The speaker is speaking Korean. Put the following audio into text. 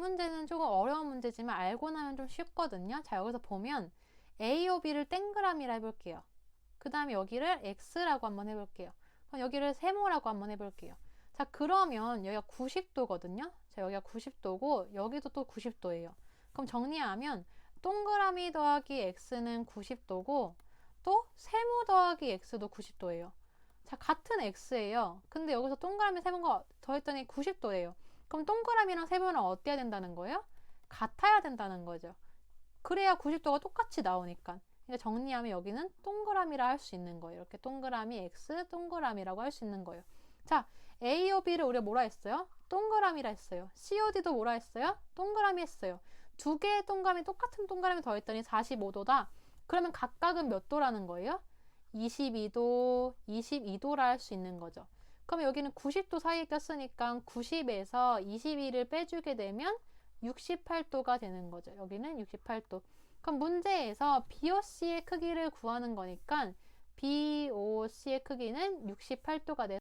문제는 조금 어려운 문제지만 알고 나면 좀 쉽거든요. 자, 여기서 보면 A, B를 땡그라미라 해볼게요. 그 다음에 여기를 X라고 한번 해볼게요. 그럼 여기를 세모라고 한번 해볼게요. 자, 그러면 여기가 90도거든요. 자, 여기가 90도고 여기도 또 90도예요. 그럼 정리하면 동그라미 더하기 X는 90도고 또 세모 더하기 X도 90도예요. 자, 같은 X예요. 근데 여기서 동그라미 세모가 더했더니 90도예요. 그럼 동그라미랑 세모는 어때야 된다는 거예요? 같아야 된다는 거죠. 그래야 90도가 똑같이 나오니까. 그러니까 정리하면 여기는 동그라미라 할 수 있는 거예요. 이렇게 동그라미 X 동그라미라고 할 수 있는 거예요. 자, A, O, B를 우리가 뭐라 했어요? 동그라미라 했어요. COD도 뭐라 했어요? 동그라미 했어요. 두 개의 동그라미 똑같은 동그라미 더했더니 45도다. 그러면 각각은 몇 도라는 거예요? 22도, 22도라 할 수 있는 거죠. 그럼 여기는 90도 사이에 꼈으니까 90에서 22를 빼주게 되면 68도가 되는 거죠. 여기는 68도. 그럼 문제에서 BOC의 크기를 구하는 거니까 BOC의 크기는 68도가 돼서